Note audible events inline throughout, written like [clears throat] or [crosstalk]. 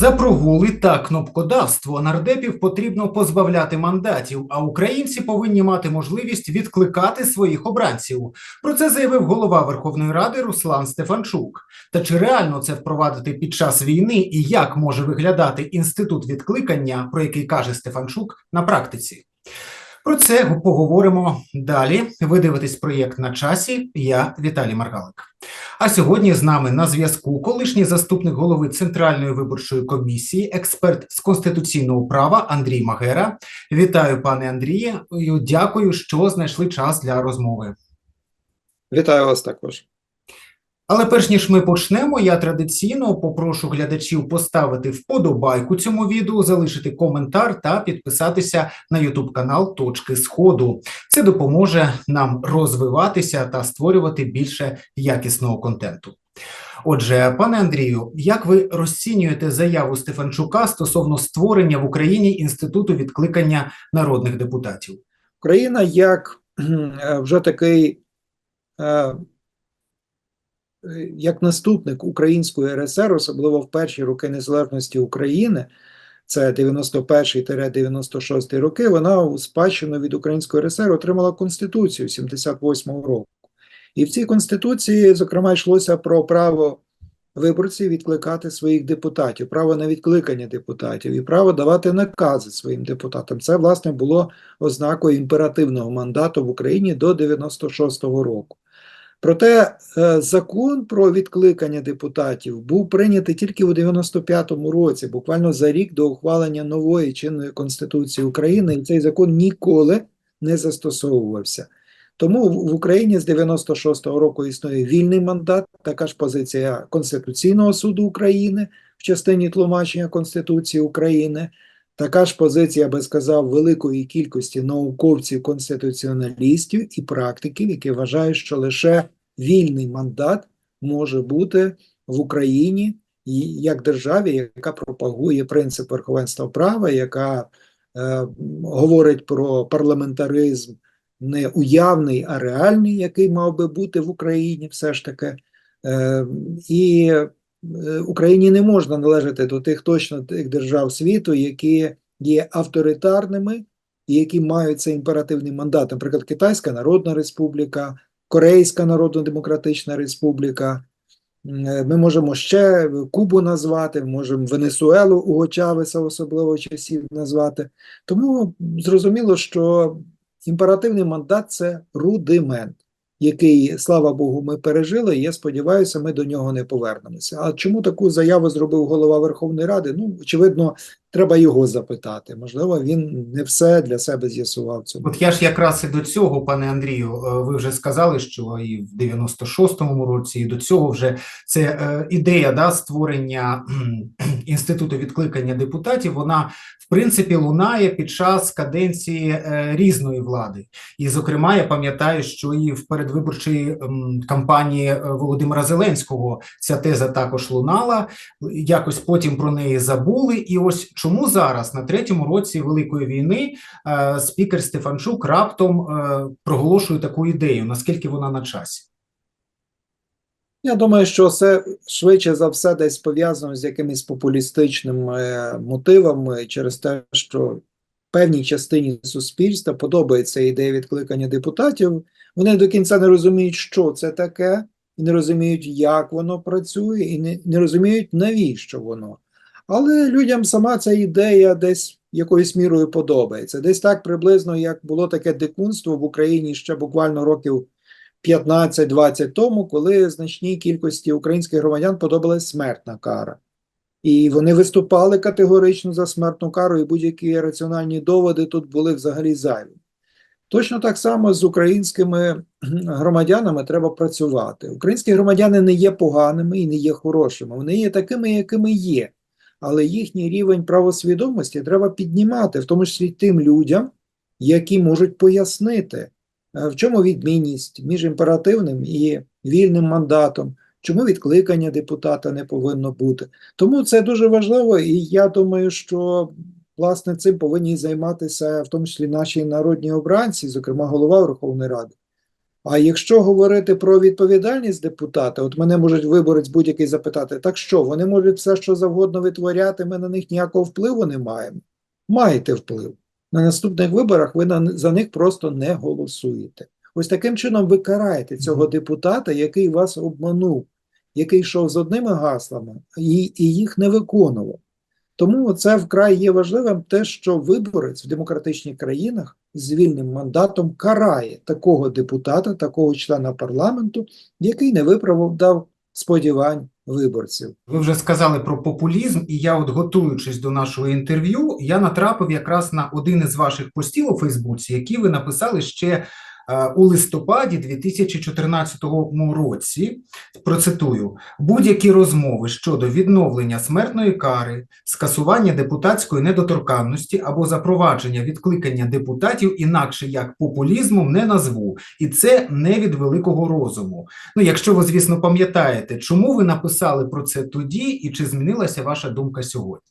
За прогули та кнопкодавство нардепів потрібно позбавляти мандатів, а українці повинні мати можливість відкликати своїх обранців. Про це заявив голова Верховної Ради Руслан Стефанчук. Та чи реально це впровадити під час війни і як може виглядати інститут відкликання, про який каже Стефанчук на практиці? Про це поговоримо далі. Ви дивитесь проєкт на часі. Я Віталій Маргалик. А сьогодні з нами на зв'язку колишній заступник голови Центральної виборчої комісії, експерт з конституційного права Андрій Магера. Вітаю, пане Андріє. Дякую, що знайшли час для розмови. Вітаю вас також. Але перш ніж ми почнемо, я традиційно попрошу глядачів поставити вподобайку цьому відео, залишити коментар та підписатися на YouTube канал Точки Сходу. Це допоможе нам розвиватися та створювати більше якісного контенту. Отже, пане Андрію, як ви розцінюєте заяву Стефанчука стосовно створення в Україні інституту відкликання народних депутатів? Україна як вже такий як наступник Української РСР, особливо в перші роки незалежності України, це 91-96 роки, вона у спадщину від Української РСР отримала Конституцію 78-го року. І в цій Конституції, зокрема, йшлося про право виборців відкликати своїх депутатів, право на відкликання депутатів і право давати накази своїм депутатам. Це, власне, було ознакою імперативного мандату в Україні до 96-го року. Проте е, закон про відкликання депутатів був прийнятий тільки у 95-му році, буквально за рік до ухвалення нової чинної конституції України, і цей закон ніколи не застосовувався. Тому в Україні з 96-го року існує вільний мандат, така ж позиція Конституційного суду України в частині тлумачення Конституції України. Така ж позиція, я би сказав, великої кількості науковців, конституціоналістів і практиків, які вважають, що лише вільний мандат може бути в Україні як державі, яка пропагує принцип верховенства права, яка е, говорить про парламентаризм не уявний, а реальний, який мав би бути в Україні, все ж таки. Е, і Україні не можна належати до тих точно тих держав світу, які є авторитарними і які мають цей імперативний мандат. Наприклад, Китайська Народна Республіка, Корейська Народно-Демократична Республіка. Е, ми можемо ще Кубу назвати, можемо Венесуелу Уго Чавеса особливо часів назвати. Тому зрозуміло, що імперативний мандат це рудимент який, слава Богу, ми пережили. і Я сподіваюся, ми до нього не повернемося. А чому таку заяву зробив голова Верховної Ради? Ну, очевидно, треба його запитати. Можливо, він не все для себе з'ясував. Цьому. От я ж якраз і до цього, пане Андрію, е, ви вже сказали, що і в 96-му році, і до цього вже це е, ідея да, створення інституту відкликання депутатів. Вона принципі лунає під час каденції е, різної влади. І, зокрема, я пам'ятаю, що і в передвиборчій кампанії е, Володимира Зеленського ця теза також лунала. Якось потім про неї забули. І ось чому зараз, на третьому році Великої війни, е, спікер Стефанчук раптом проголошує таку ідею, наскільки вона на часі. Я думаю, що це швидше за все десь пов'язано з якимись популістичними мотивами через те, що певній частині суспільства подобається ідея відкликання депутатів. Вони до кінця не розуміють, що це таке, і не розуміють, як воно працює, і не, не розуміють, навіщо воно. Але людям сама ця ідея десь якоюсь мірою подобається. Десь так приблизно, як було таке дикунство в Україні ще буквально років. 15-20 тому, коли значній кількості українських громадян подобалась смертна кара. І вони виступали категорично за смертну кару, і будь-які раціональні доводи тут були взагалі зайві. Точно так само з українськими громадянами треба працювати. Українські громадяни не є поганими і не є хорошими, вони є такими, якими є. Але їхній рівень правосвідомості треба піднімати, в тому числі тим людям, які можуть пояснити. Е, в чому відмінність між імперативним і вільним мандатом? Чому відкликання депутата не повинно бути? Тому це дуже важливо, і я думаю, що власне цим повинні займатися в тому числі наші народні обранці, зокрема голова Верховної Ради. А якщо говорити про відповідальність депутата, от мене можуть виборець будь-який запитати, так що, вони можуть все, що завгодно витворяти, ми на них ніякого впливу не маємо. Маєте вплив. На наступних виборах ви на, за них просто не голосуєте. Ось таким чином ви караєте цього депутата, який вас обманув, який йшов з одними гаслами і, і їх не виконував. Тому це вкрай є важливим те, що виборець в демократичних країнах з вільним мандатом карає такого депутата, такого члена парламенту, який не виправдав сподівань виборців. Ви вже сказали про популізм, і я, от готуючись до нашого інтерв'ю, я натрапив якраз на один із ваших постів у Фейсбуці, які ви написали ще у листопаді 2014 році. Процитую: будь-які розмови щодо відновлення смертної кари, скасування депутатської недоторканності або запровадження відкликання депутатів інакше як популізмом не назву, і це не від великого розуму. Ну, якщо ви, звісно, пам'ятаєте, чому ви написали про це тоді, і чи змінилася ваша думка сьогодні?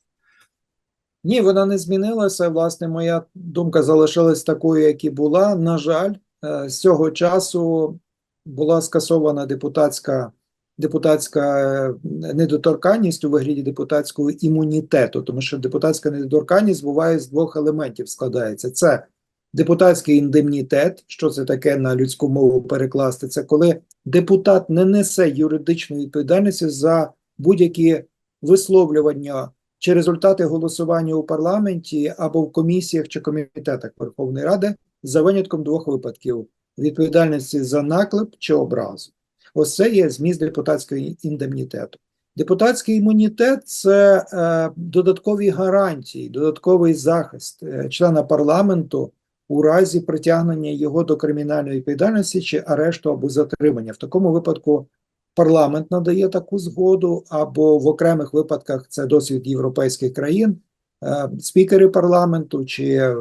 Ні, вона не змінилася. Власне, моя думка залишилась такою, як і була. На жаль, е, з цього часу була скасована депутатська, депутатська е, недоторканність у вигляді депутатського імунітету, тому що депутатська недоторканність буває з двох елементів складається. Це депутатський індемнітет, що це таке на людську мову перекласти, це коли депутат не несе юридичної відповідальності за будь-які висловлювання чи результати голосування у парламенті або в комісіях чи комітетах Верховної Ради за винятком двох випадків відповідальності за наклеп чи образу. Ось це є зміст депутатського індемнітету. Депутатський імунітет це е, додаткові гарантії, додатковий захист е, члена парламенту у разі притягнення його до кримінальної відповідальності чи арешту або затримання. В такому випадку парламент надає таку згоду, або в окремих випадках це досвід європейських країн, е, спікери парламенту чи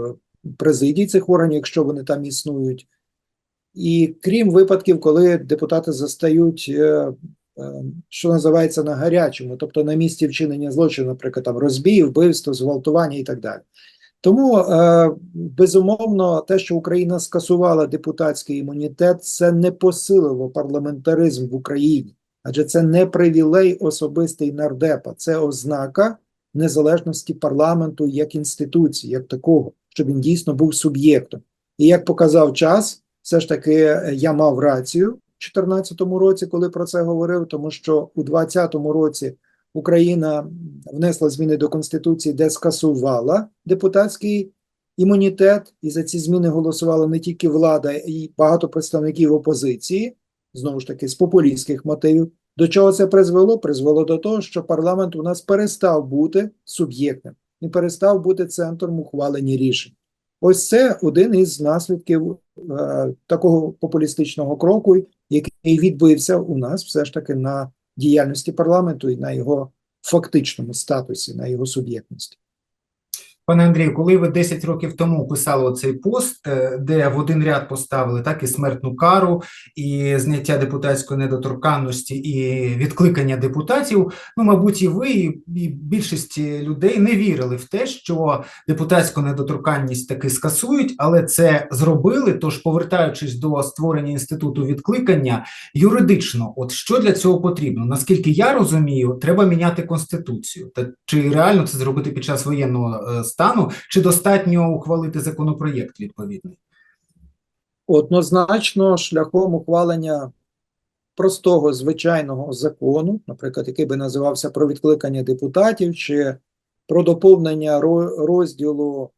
президії цих органів, якщо вони там існують. І крім випадків, коли депутати застають, е, е, що називається на гарячому, тобто на місці вчинення злочину, наприклад, там розбій, вбивство, зґвалтування і так далі. Тому, е, безумовно, те, що Україна скасувала депутатський імунітет, це не посилило парламентаризм в Україні, адже це не привілей особистий нардепа, це ознака незалежності парламенту як інституції, як такого, щоб він дійсно був суб'єктом. І як показав час, все ж таки е, я мав рацію в 2014 році, коли про це говорив, тому що у 2020 році Україна внесла зміни до Конституції, де скасувала депутатський імунітет, і за ці зміни голосувала не тільки влада, і багато представників опозиції, знову ж таки, з популістських мотивів. До чого це призвело? Призвело до того, що парламент у нас перестав бути суб'єктним і перестав бути центром ухвалення рішень. Ось це один із наслідків е, такого популістичного кроку, який відбився у нас все ж таки на діяльності парламенту і на його фактичному статусі, на його суб'єктності. Пане Андрію, коли ви 10 років тому писали оцей пост, е, де в один ряд поставили так і смертну кару, і зняття депутатської недоторканності, і відкликання депутатів, ну, мабуть, і ви, і більшість людей не вірили в те, що депутатську недоторканність таки скасують, але це зробили. Тож, повертаючись до створення інституту відкликання, юридично, от що для цього потрібно? Наскільки я розумію, треба міняти конституцію. Та чи реально це зробити під час воєнного е, стану, чи достатньо ухвалити законопроєкт відповідний? Однозначно, шляхом ухвалення простого звичайного закону, наприклад, який би називався про відкликання депутатів, чи про доповнення розділу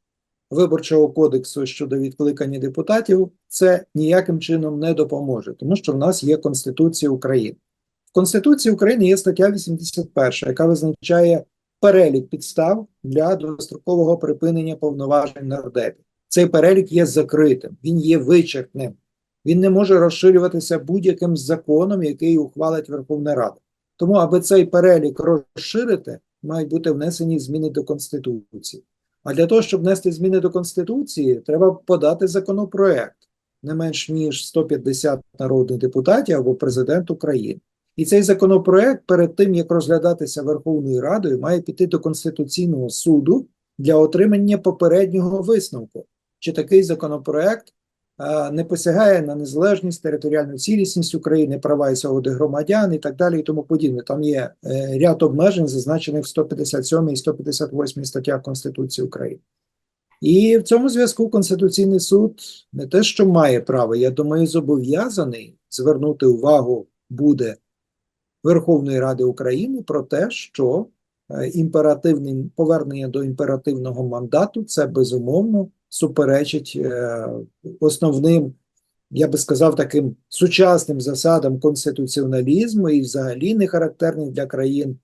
Виборчого кодексу щодо відкликання депутатів, це ніяким чином не допоможе, тому що в нас є Конституція України. В Конституції України є стаття 81, яка визначає перелік підстав для дострокового припинення повноважень нардепів. Цей перелік є закритим, він є вичерпним. Він не може розширюватися будь-яким законом, який ухвалить Верховна Рада. Тому, аби цей перелік розширити, мають бути внесені зміни до Конституції. А для того, щоб внести зміни до Конституції, треба подати законопроект не менш ніж 150 народних депутатів або президент України. І цей законопроект перед тим, як розглядатися Верховною Радою, має піти до Конституційного суду для отримання попереднього висновку, чи такий законопроект е, не посягає на незалежність, територіальну цілісність України, права і свободи громадян і так далі, і тому подібне. Там є е, ряд обмежень, зазначених в 157 і 158 статтях Конституції України. І в цьому зв'язку Конституційний суд не те, що має право, я думаю, зобов'язаний звернути увагу буде Верховної Ради України про те, що е, імперативним повернення до імперативного мандату це безумовно суперечить е, основним, я би сказав, таким сучасним засадам конституціоналізму і взагалі не характерних для країн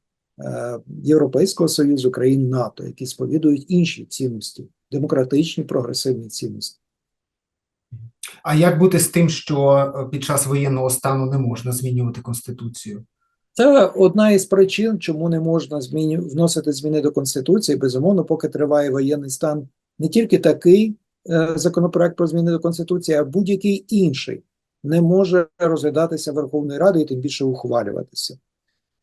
е, Європейського Союзу, країн НАТО, які сповідують інші цінності, демократичні прогресивні цінності. А як бути з тим, що під час воєнного стану не можна змінювати конституцію? Це одна із причин, чому не можна зміню, вносити зміни до Конституції. Безумовно, поки триває воєнний стан, не тільки такий е, законопроект про зміни до Конституції, а будь-який інший не може розглядатися Верховною Радою і тим більше ухвалюватися.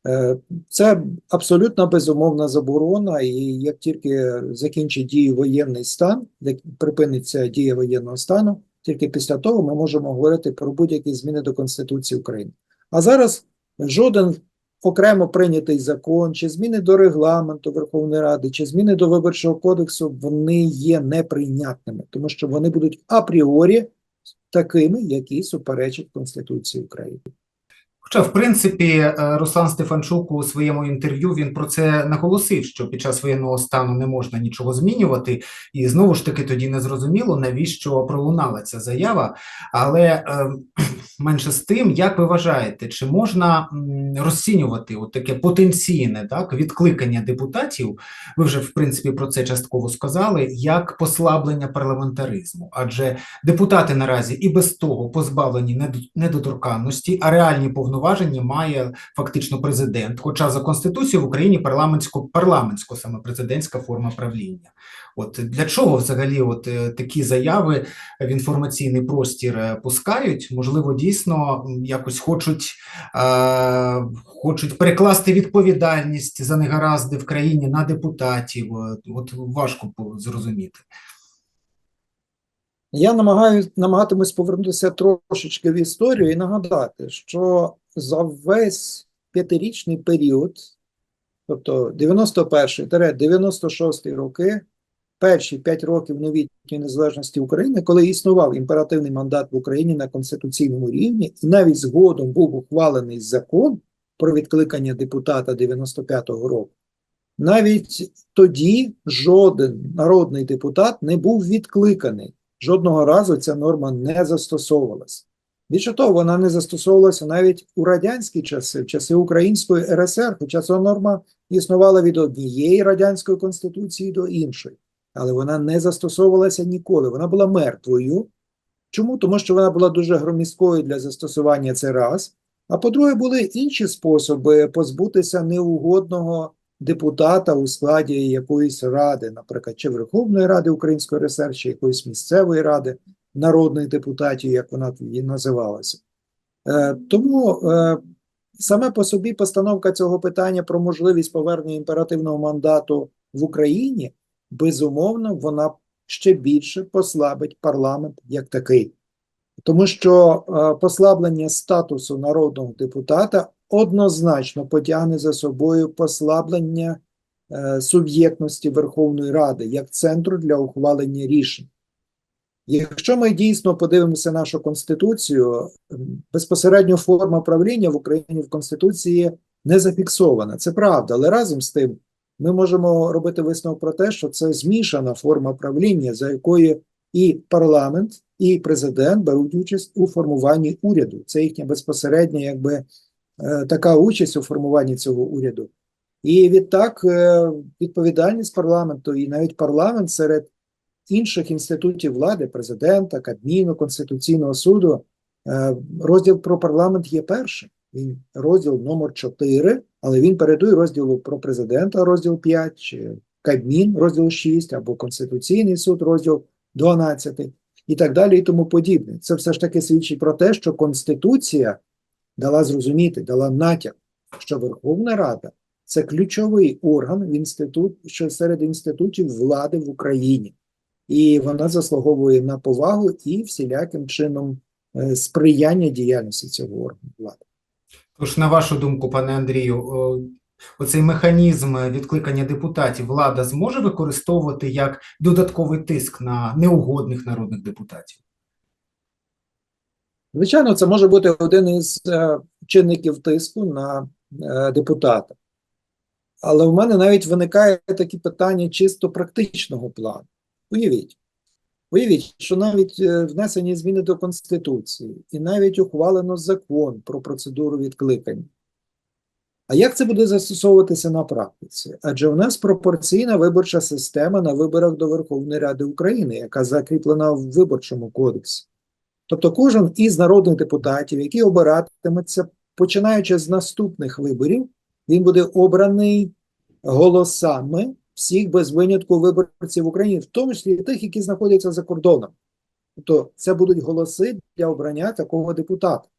Е, це абсолютно безумовна заборона, і як тільки закінчить дію воєнний стан, як припиниться дія воєнного стану, тільки після того ми можемо говорити про будь-які зміни до Конституції України. А зараз жоден окремо прийнятий закон, чи зміни до регламенту Верховної Ради, чи зміни до Виборчого кодексу, вони є неприйнятними, тому що вони будуть апріорі такими, які суперечать Конституції України. Хоча, в принципі, е, Руслан Стефанчук у своєму інтерв'ю він про це наголосив, що під час воєнного стану не можна нічого змінювати, і знову ж таки тоді не зрозуміло, навіщо пролунала ця заява. Але е, [clears throat] менше з тим, як ви вважаєте, чи можна розцінювати от таке потенційне так відкликання депутатів? Ви вже в принципі про це частково сказали, як послаблення парламентаризму, адже депутати наразі і без того позбавлені недо- недоторканності, а реальні повноваження має фактично президент. Хоча за конституцією в Україні парламентсько парламентсько саме президентська форма правління. От для чого взагалі от е, такі заяви в інформаційний простір е, пускають? Можливо, дійсно якось хочуть, е, хочуть перекласти відповідальність за негаразди в країні на депутатів. От, важко зрозуміти. Я намагаю, намагатимусь повернутися трошечки в історію і нагадати, що за весь п'ятирічний період, тобто 91-96 роки, перші п'ять років новітньої незалежності України, коли існував імперативний мандат в Україні на конституційному рівні, і навіть згодом був ухвалений закон про відкликання депутата 95-го року, навіть тоді жоден народний депутат не був відкликаний. Жодного разу ця норма не застосовувалася. Більше того, вона не застосовувалася навіть у радянські часи, в часи Української РСР, хоча ця норма існувала від однієї радянської конституції до іншої. Але вона не застосовувалася ніколи. Вона була мертвою. Чому? Тому що вона була дуже громісткою для застосування це раз. А по-друге, були інші способи позбутися неугодного депутата у складі якоїсь ради, наприклад, чи Верховної Ради Української РСР, чи якоїсь місцевої ради народних депутатів, як вона тоді називалася. Е, тому е, саме по собі постановка цього питання про можливість повернення імперативного мандату в Україні, безумовно, вона ще більше послабить парламент як такий. Тому що е, послаблення статусу народного депутата однозначно потягне за собою послаблення е, суб'єктності Верховної Ради як центру для ухвалення рішень. Якщо ми дійсно подивимося нашу конституцію, безпосередньо форма правління в Україні в Конституції не зафіксована. Це правда, але разом з тим ми можемо робити висновок про те, що це змішана форма правління, за якою і парламент, і президент беруть участь у формуванні уряду. Це їхня безпосередня, якби е, така участь у формуванні цього уряду. І відтак е, відповідальність парламенту і навіть парламент серед інших інститутів влади, президента, Кабміну, Конституційного суду, е, розділ про парламент є першим. Він розділ номер 4, але він передує розділу про президента, розділ 5, чи Кабмін, розділ 6, або Конституційний суд, розділ 12, і так далі, і тому подібне. Це все ж таки свідчить про те, що Конституція дала зрозуміти, дала натяк, що Верховна Рада це ключовий орган в інститут, що серед інститутів влади в Україні. І вона заслуговує на повагу і всіляким чином е, сприяння діяльності цього органу влади. Тож, на вашу думку, пане Андрію, оцей механізм відкликання депутатів влада зможе використовувати як додатковий тиск на неугодних народних депутатів? Звичайно, це може бути один із е, чинників тиску на е, депутата. Але в мене навіть виникає такі питання чисто практичного плану. Уявіть, уявіть, що навіть е, внесені зміни до Конституції і навіть ухвалено закон про процедуру відкликання. А як це буде застосовуватися на практиці? Адже в нас пропорційна виборча система на виборах до Верховної Ради України, яка закріплена в Виборчому кодексі. Тобто кожен із народних депутатів, який обиратиметься, починаючи з наступних виборів, він буде обраний голосами всіх без винятку виборців України, в тому числі і тих, які знаходяться за кордоном. Тобто це будуть голоси для обрання такого депутата.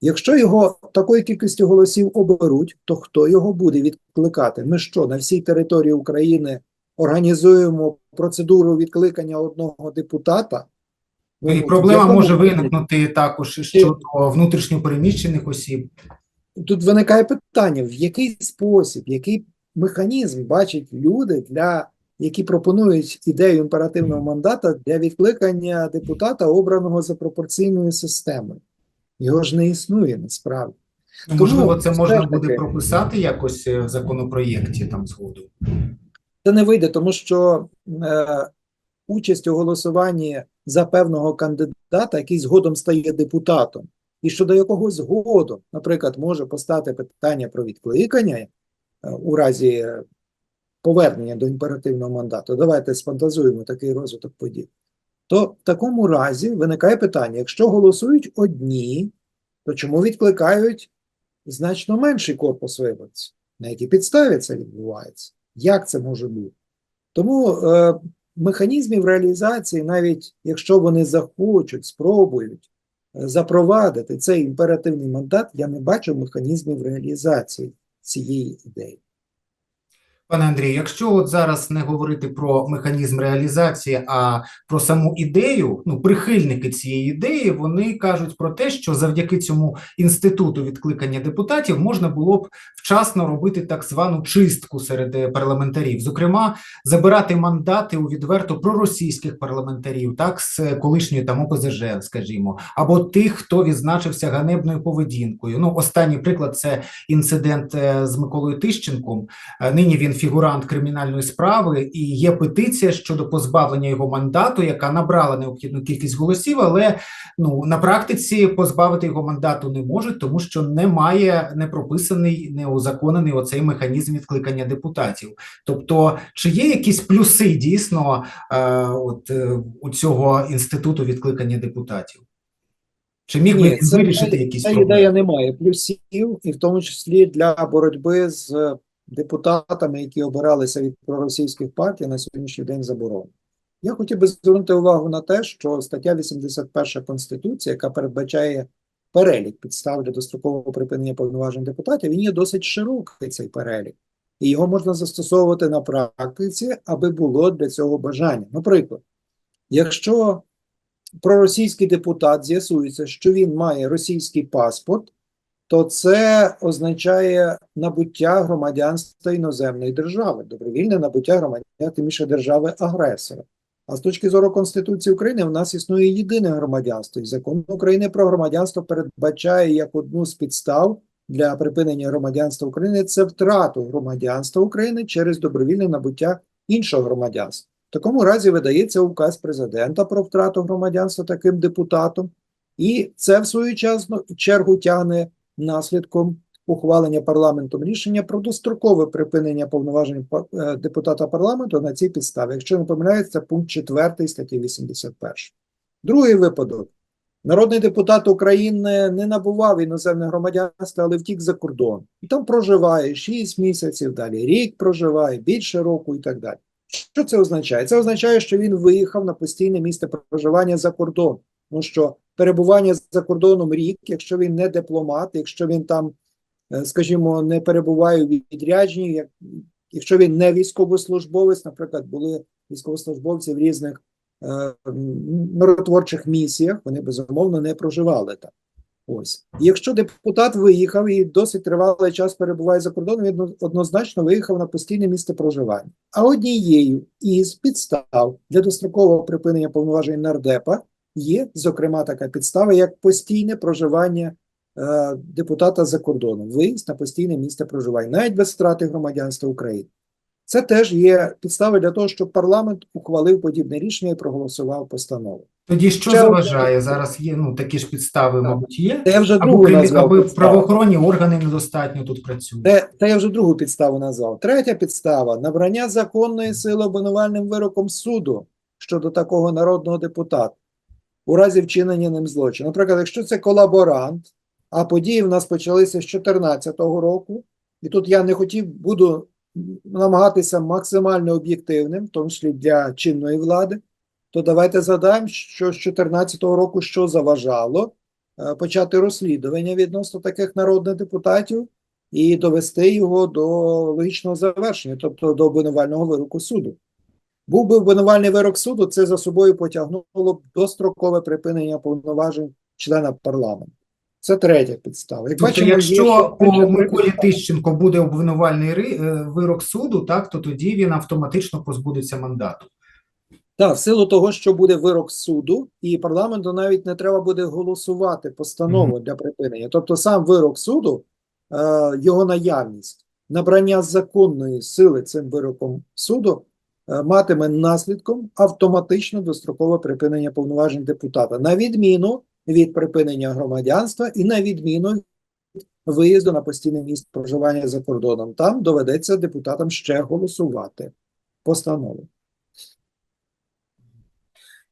Якщо його такої кількості голосів оберуть, то хто його буде відкликати? Ми що, на всій території України організуємо процедуру відкликання одного депутата? Ну, І Ну, проблема може виникнути також щодо внутрішньопереміщених осіб. Тут виникає питання, в який спосіб, який механізм бачать люди, для, які пропонують ідею імперативного мандата для відкликання депутата, обраного за пропорційною системою. Його ж не існує насправді. Ну, Можливо, це можна буде прописати якось е, в законопроєкті там згодом. Це не вийде, тому що е, участь у голосуванні за певного кандидата, який згодом стає депутатом, і щодо якого згодом, наприклад, може постати питання про відкликання у разі е, повернення до імперативного мандату. Давайте сфантазуємо такий розвиток подій. То в такому разі виникає питання: якщо голосують одні, то чому відкликають значно менший корпус виборців? На якій підставі це відбувається? Як це може бути? Тому е, механізмів реалізації, навіть якщо вони захочуть, спробують е, запровадити цей імперативний мандат, я не бачу механізмів реалізації цієї ідеї. Пане Андрію, якщо от зараз не говорити про механізм реалізації, а про саму ідею, ну прихильники цієї ідеї, вони кажуть про те, що завдяки цьому інституту відкликання депутатів можна було б вчасно робити так звану чистку серед е, парламентарів, зокрема, забирати мандати у відверто проросійських парламентарів, так з е, колишньої там ОПЗЖ, скажімо, або тих, хто відзначився ганебною поведінкою. Ну, останній приклад це інцидент е, з Миколою Тищенком. Нині він фігурант кримінальної справи, і є петиція щодо позбавлення його мандату, яка набрала необхідну кількість голосів, але ну на практиці позбавити його мандату не можуть, тому що немає не прописаний, не узаконений оцей механізм відкликання депутатів. Тобто, чи є якісь плюси дійсно е, от е, у цього інституту відкликання депутатів? Чи міг би вирішити якісь Ця ідея не має плюсів, і в тому числі для боротьби з депутатами, які обиралися від проросійських партій на сьогоднішній день заборонено. Я хотів би звернути увагу на те, що стаття 81 Конституції, яка передбачає перелік підстав для дострокового припинення повноважень депутатів, він є досить широкий цей перелік, і його можна застосовувати на практиці, аби було для цього бажання. Наприклад, якщо проросійський депутат з'ясується, що він має російський паспорт, то це означає набуття громадянства іноземної держави, добровільне набуття громадянства тим більше держави-агресора. А з точки зору Конституції України в нас існує єдине громадянство, і закон України про громадянство передбачає як одну з підстав для припинення громадянства України це втрату громадянства України через добровільне набуття іншого громадянства. В такому разі видається указ президента про втрату громадянства таким депутатом, і це в свою чергу тягне наслідком ухвалення парламентом рішення про дострокове припинення повноважень е, депутата парламенту на цій підставі. Якщо не помиляюсь, це пункт 4 статті 81. Другий випадок. Народний депутат України не набував іноземне громадянство, але втік за кордон. І там проживає 6 місяців, далі рік проживає, більше року і так далі. Що це означає? Це означає, що він виїхав на постійне місце проживання за кордон. Тому що перебування за кордоном рік, якщо він не дипломат, якщо він там, е, скажімо, не перебуває у відрядженні, як, якщо він не військовослужбовець, наприклад, були військовослужбовці в різних е, миротворчих місіях, вони безумовно не проживали там. Ось. Якщо депутат виїхав і досить тривалий час перебуває за кордоном, він однозначно виїхав на постійне місце проживання. А однією із підстав для дострокового припинення повноважень нардепа є, зокрема, така підстава, як постійне проживання е, депутата за кордоном, виїзд на постійне місце проживання, навіть без втрати громадянства України. Це теж є підстави для того, щоб парламент ухвалив подібне рішення і проголосував постанову. Тоді що Ще заважає? Зараз є ну такі ж підстави, мабуть, є. Це я вже Або, другу крім- назвав аби правоохоронні органи недостатньо тут працюють. Це, це я вже другу підставу назвав. Третя підстава набрання законної сили обвинувальним вироком суду щодо такого народного депутата у разі вчинення ним злочину. Наприклад, якщо це колаборант, а події в нас почалися з 2014 року, і тут я не хотів, буду намагатися максимально об'єктивним, в тому числі для чинної влади, то давайте задаємо, що з 2014 року що заважало е, почати розслідування відносно таких народних депутатів і довести його до логічного завершення, тобто до обвинувального вироку суду. Був би обвинувальний вирок суду, це за собою потягнуло б дострокове припинення повноважень члена парламенту. Це третя підстава. Як Тобто, бачимо, якщо ще по Миколі. Тищенко буде обвинувальний ри- е, вирок суду, так то тоді він автоматично позбудеться мандату. Так, в силу того, що буде вирок суду, і парламенту навіть не треба буде голосувати постанову для припинення. Тобто сам вирок суду, е, його наявність, набрання законної сили цим вироком суду матиме наслідком автоматично дострокове припинення повноважень депутата, на відміну від припинення громадянства і на відміну від виїзду на постійне місце проживання за кордоном. Там доведеться депутатам ще голосувати постанову.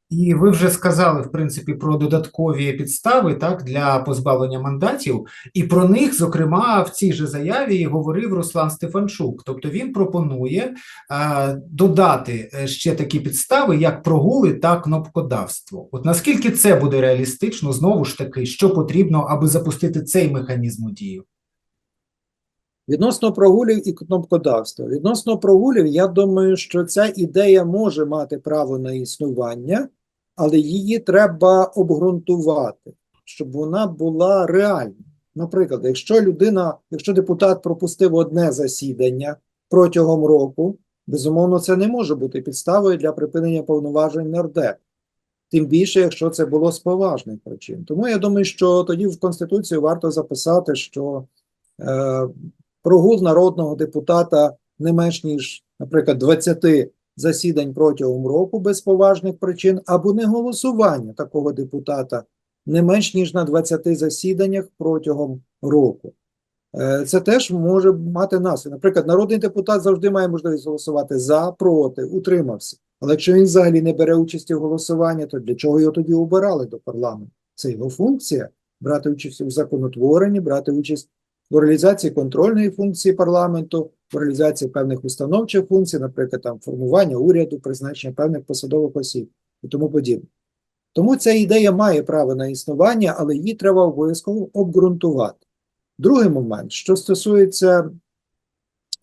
І ви вже сказали, в принципі, про додаткові підстави так для позбавлення мандатів, і про них, зокрема, в цій же заяві говорив Руслан Стефанчук. Тобто він пропонує е, додати е, ще такі підстави, як прогули та кнопкодавство. От наскільки це буде реалістично, знову ж таки, що потрібно, аби запустити цей механізм у дію? Відносно прогулів і кнопкодавства. Відносно прогулів, я думаю, що ця ідея може мати право на існування, але її треба обґрунтувати, щоб вона була реальна. Наприклад, якщо людина, якщо депутат пропустив одне засідання протягом року, безумовно, це не може бути підставою для припинення повноважень нардеп. Тим більше, якщо це було з поважних причин. Тому я думаю, що тоді в Конституцію варто записати, що е, прогул народного депутата не менш ніж, наприклад, 20 засідань протягом року без поважних причин, або не голосування такого депутата не менш ніж на 20 засіданнях протягом року. Е, Це теж може мати наслідок. Наприклад, народний депутат завжди має можливість голосувати за, проти, утримався. Але якщо він взагалі не бере участі в голосуванні, то для чого його тоді обирали до парламенту? Це його функція брати участь у законотворенні, брати участь в реалізації контрольної функції парламенту, в реалізації певних установчих функцій, наприклад, там формування уряду, призначення певних посадових осіб і тому подібне. Тому ця ідея має право на існування, але її треба обов'язково обґрунтувати. Другий момент, що стосується,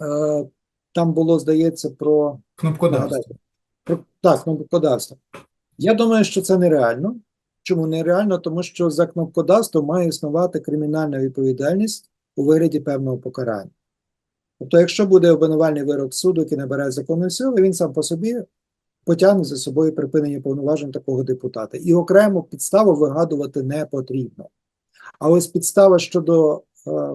е, там було, здається, про Кнопкодавство. Про- Так, кнопкодавство. Я думаю, що це нереально. Чому нереально? Тому що за кнопкодавство має існувати кримінальна відповідальність у вигляді певного покарання. Тобто, якщо буде обвинувальний вирок суду, який набере законної сили, він сам по собі потягне за собою припинення повноважень такого депутата. І окремо підставу вигадувати не потрібно. А ось підстава щодо е,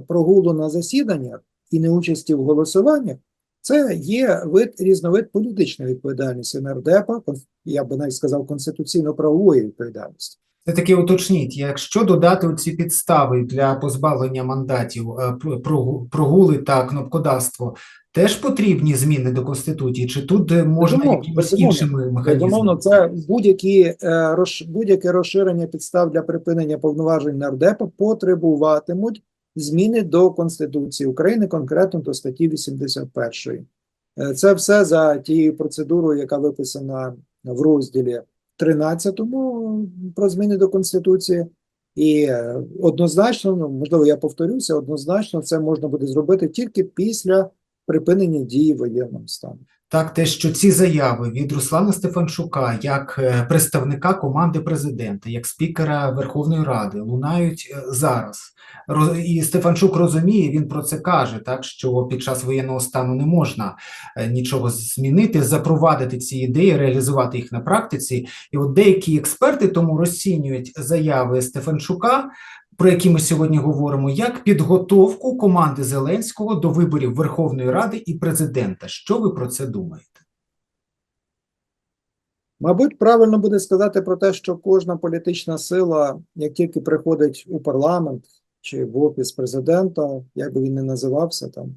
прогулу на засіданнях і неучасті в голосуваннях, це є вид різновид політичної відповідальності нардепа, я би навіть сказав, конституційно-правової відповідальності. Це таки уточніть, якщо додати ці підстави для позбавлення мандатів, е, пр- прогу- прогули та кнопкодавство, теж потрібні зміни до Конституції, чи тут е, можна безумовно. іншими механізмами? Безумовно, це будь-які е, будь-яке розширення підстав для припинення повноважень нардепа потребуватимуть зміни до Конституції України, конкретно до статті 81. Е, Це все за тією процедурою, яка виписана в розділі 13 про зміни до Конституції. І е, однозначно, ну, можливо, я повторюся, однозначно це можна буде зробити тільки після припинення дії воєнного стану. Так, те, що ці заяви від Руслана Стефанчука, як е, представника команди президента, як спікера Верховної Ради, лунають е, зараз. І Стефанчук розуміє, він про це каже, так що під час воєнного стану не можна е, нічого змінити, запровадити ці ідеї, реалізувати їх на практиці. І от деякі експерти тому розцінюють заяви Стефанчука, про які ми сьогодні говоримо, як підготовку команди Зеленського до виборів Верховної Ради і президента. Що ви про це думаєте? Мабуть, правильно буде сказати про те, що кожна політична сила, як тільки приходить у парламент чи в офіс президента, як би він не називався там,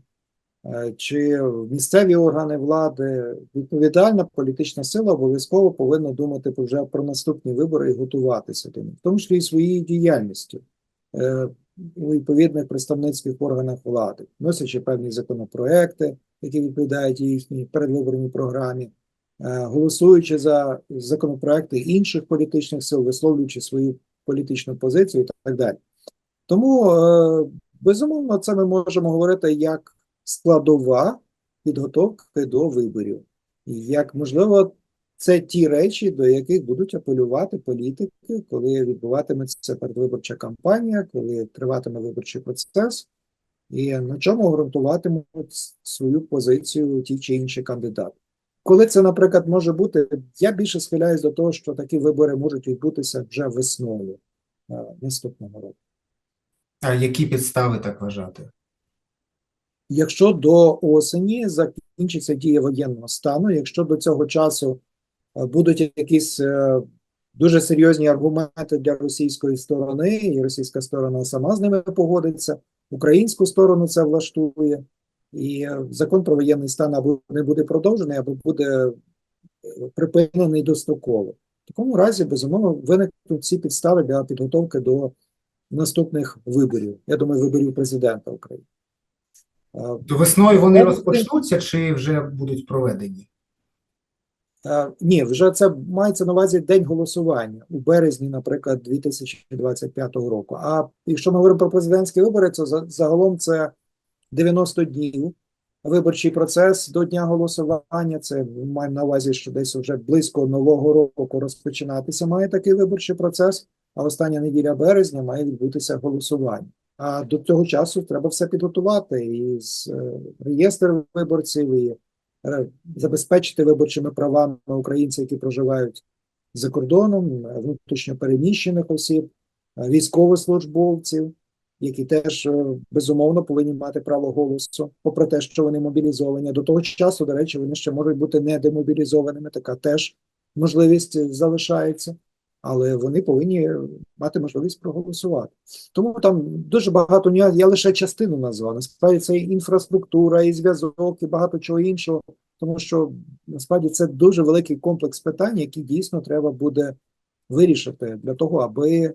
е, чи в місцеві органи влади, відповідальна політична сила обов'язково повинна думати вже про наступні вибори і готуватися до них, в тому числі і своєю діяльністю у відповідних представницьких органах влади, носячи певні законопроекти, які відповідають їхній передвиборній програмі е, голосуючи за законопроекти інших політичних сил, висловлюючи свою політичну позицію і так далі. Тому, е, безумовно, це ми можемо говорити як складова підготовки до виборів. Як, можливо, це ті речі, до яких будуть апелювати політики, коли відбуватиметься передвиборча кампанія, коли триватиме виборчий процес, і на чому ґрунтуватимуть свою позицію ті чи інші кандидати. Коли це, наприклад, може бути, я більше схиляюсь до того, що такі вибори можуть відбутися вже весною е, наступного року. А які підстави так вважати? Якщо до осені закінчиться дія воєнного стану, якщо до цього часу будуть якісь е, дуже серйозні аргументи для російської сторони, і російська сторона сама з ними погодиться, українську сторону це влаштує, і е, закон про воєнний стан або не буде продовжений, або буде е, припинений достроково. В такому разі, безумовно, виникнуть ці підстави для підготовки до наступних виборів. Я думаю, виборів президента України. Е, То весною вони розпочнуться чи вже будуть проведені? Е, Ні, вже це мається на увазі день голосування у березні, наприклад, 2025 року. А якщо ми говоримо про президентські вибори, то за- загалом це 90 днів. Виборчий процес до дня голосування. Це маємо на увазі, що десь вже близько нового року розпочинатися має такий виборчий процес. А остання неділя березня має відбутися голосування. А до цього часу треба все підготувати і з е, реєстр виборців, і забезпечити виборчими правами українців, які проживають за кордоном, е, внутрішньо переміщених осіб, е, військовослужбовців, які теж е, безумовно повинні мати право голосу, попри те, що вони мобілізовані. До того часу, до речі, вони ще можуть бути не демобілізованими. Така теж можливість е, залишається, але вони повинні мати можливість проголосувати. Тому там дуже багато нюансів. Я лише частину назвав. Насправді це і інфраструктура, і зв'язок, і багато чого іншого. Тому що насправді це дуже великий комплекс питань, які дійсно треба буде вирішити для того, аби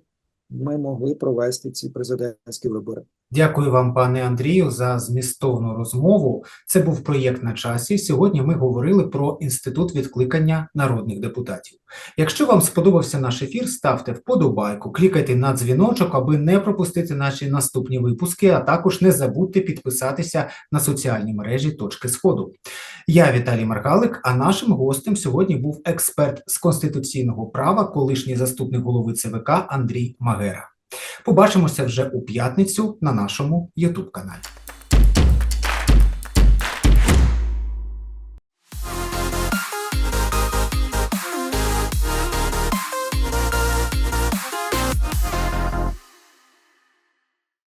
ми могли провести ці президентські вибори. Дякую вам, пане Андрію, за змістовну розмову. Це був проєкт на часі. Сьогодні ми говорили про інститут відкликання народних депутатів. Якщо вам сподобався наш ефір, ставте вподобайку, клікайте на дзвіночок, аби не пропустити наші наступні випуски, а також не забудьте підписатися на соціальні мережі Точки Сходу. Я Віталій Маргалик, а нашим гостем сьогодні був експерт з конституційного права, колишній заступник голови ЦВК Андрій Магера. Побачимося вже у п'ятницю на нашому YouTube каналі.